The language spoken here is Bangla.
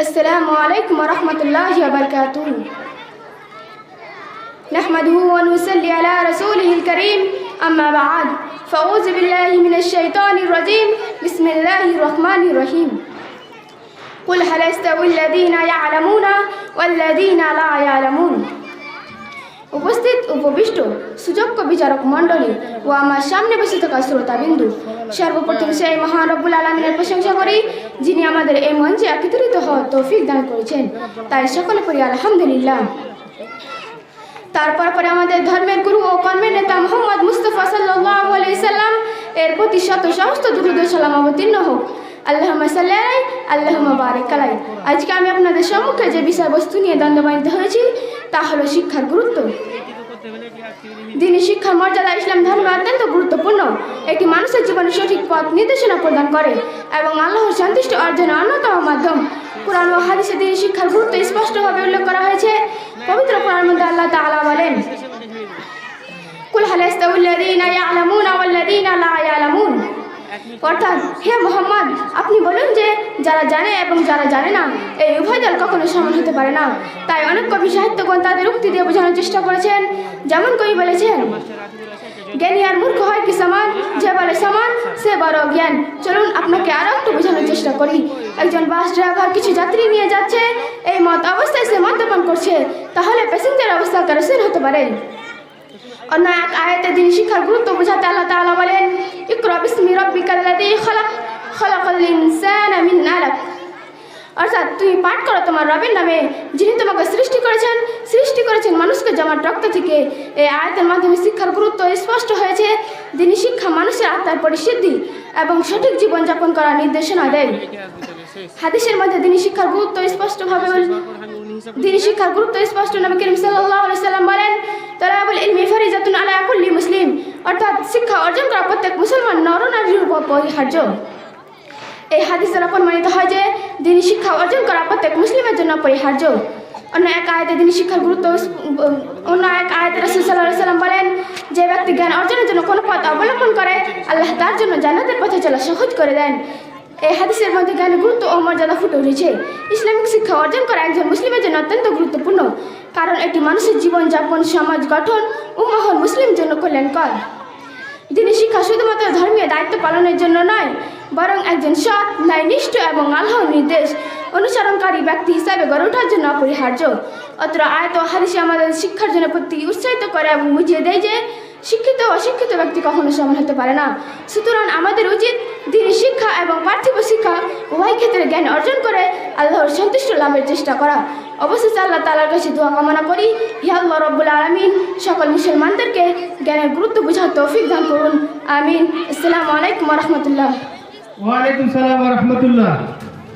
السلام عليكم ورحمة الله وبركاته. نحمده ونصلي على رسوله الكريم. أما بعد فأعوذ بالله من الشيطان الرجيم. بسم الله الرحمن الرحيم. قل هل يستوي الذين يعلمون والذين لا يعلمون؟ উপস্থিত উপবিষ্ট সুযোগ্য বিচারক মণ্ডলী ও আমার সামনে বসে থাকা শ্রোতাবিন্দু সর্বপ্রথম সেই মহান রব্বুল আলমিনের প্রশংসা করি, যিনি আমাদের এই মঞ্চে একত্রিত হওয়ার তৌফিক দান করেছেন। তাই সকলে করি আলহামদুলিল্লাহ। তারপর পরে আমাদের ধর্মের গুরু ও কর্মের নেতা মোহাম্মদ মুস্তফা সাল্লাম, এর প্রতি শত সমস্ত দুরুদ অবতীর্ণ হোক। আল্লাহ সাল্লাই আল্লাহ বারেক আলাই আজকে আমি আপনাদের সম্মুখে যে বিষয়বস্তু নিয়ে দ্বন্দ্বায়িত হয়েছি তা হলো শিক্ষার গুরুত্ব। দিনী শিক্ষার মর্যাদা, ইসলাম, ধর্মে অত্যন্ত গুরুত্বপূর্ণ। এটি মানুষের জীবনে সঠিক পথ নির্দেশনা প্রদান করে এবং আল্লাহর সন্তুষ্ট অর্জনের অন্যতম মাধ্যম। কোরআন ও হাদিসে দিনী শিক্ষার গুরুত্ব স্পষ্টভাবে উল্লেখ করা হয়েছে। পবিত্র কোরআন মধ্যে আল্লাহ তাআলা বলেন, কুল হাল ইয়ালামুনা ওয়াল্লাযীনা লা ইয়ালামুন? অর্থাৎ, হে মোহাম্মদ, আপনি বলুন যারা জানে এবং যারা জানে না, এই উভয় দল কখনো সমান হতে পারে না। তাই অনেক কবি সাহিত্যগণ তাদের উক্তি দিয়ে বোঝানোর চেষ্টা করেছেন। যেমন কবি বলেছেন, জ্ঞানী আর মূর্খ হয় কি সমান? যে বলে সমান, সে বড় জ্ঞান। চলুন আপনাকে আরও একটু বোঝানোর চেষ্টা করি। একজন বাস ড্রাইভার কিছু যাত্রী নিয়ে যাচ্ছে, এই মত অবস্থায় সে মদ্যপান করছে। তাহলে প্যাসেঞ্জার অবস্থা কেরোসিন হতে পারে। অন্য এক আয়াতে দিন শিক্ষার গুরুত্ব বোঝাতে আল্লাহ তাআলা বলেন, ইকরা বিসমি রাব্বিকাল্লাযী খালাক খালাকাল ইনসানা মিন অর্থাৎ তুমি পাঠ করো তোমার রবের নামে, যিনি তোমাকে সৃষ্টি করেছেন সৃষ্টি করেছেন মানুষকে জমাট রক্ত থেকে। এই আয়তের মাধ্যমে শিক্ষার গুরুত্ব স্পষ্ট হয়েছে। যিনি শিক্ষা মানুষের আত্মার পরিশুদ্ধি এবং সঠিক জীবনযাপন করার নির্দেশনা দেয় হাদিসের মধ্যে দিনী শিক্ষার গুরুত্ব স্পষ্টভাবে দিনী শিক্ষার গুরুত্ব স্পষ্ট সাল্লাল্লাহু আলাইহি সাল্লাম বলেন তালাবুল ইলমি ফারিজাতুন আলা কুল্লি মুসলিম। অর্থাৎ শিক্ষা অর্জন করা প্রত্যেক মুসলমান নর নারীর উপর পরিহার্য। এই হাদিস দ্বারা প্রমাণিত হয় যে দিনী শিক্ষা অর্জন করা প্রত্যেক মুসলিমের জন্য পরিহার্য অন্য এক আয়তে দিনী শিক্ষার গুরুত্ব অন্য এক আয়তে রসুল সাল্লাহ সাল্লাম বলেন, যে ব্যক্তি জ্ঞান অর্জনের জন্য কোনো পথ অবলম্বন করে, আল্লাহ তার জন্য জান্নাতের পথে চলা সহজ করে দেন। এই হাদিসের মধ্যে জ্ঞানের গুরুত্ব ও মর্যাদা ফুটে উঠেছে। ইসলামিক শিক্ষা অর্জন করা একজন মুসলিমের জন্য অত্যন্ত গুরুত্বপূর্ণ, কারণ এটি মানুষের জীবনযাপন, সমাজ গঠন ও মহল মুসলিম জন্য কল্যাণকর। দিনী শিক্ষা শুধুমাত্র ধর্মীয় দায়িত্ব পালনের জন্য নয়, বরং একজন সৎ, ন্যায়নিষ্ঠ এবং আল্লাহর নির্দেশ অনুসরণকারী ব্যক্তি হিসাবে গড়ে ওঠার জন্য অপরিহার্য। অত্র আয়ত হাদিসে আমাদের শিক্ষার জন্য প্রতি উৎসাহিত করে এবং বুঝিয়ে দেয় যে, শিক্ষিত অশিক্ষিত ব্যক্তি কখনো সমান হতে পারে না। সুতরাং আমাদের উচিত দিনী শিক্ষা এবং পার্থিব শিক্ষা উভয় ক্ষেত্রে জ্ঞান অর্জন করে আল্লাহর সন্তুষ্ট লাভের চেষ্টা করা। অবশেষে আল্লাহ তালার কাছে দোয়া কামনা করি আল্লাহ রব্বুল আলমিন, সকল মুসলমানদেরকে জ্ঞানের গুরুত্ব বোঝার তৌফিক দান করুন, আমিন। আসসালামু আলাইকুম রহমতুল্লাহ। ওয়ালাইকুম সালাম রহমতুল্লাহ।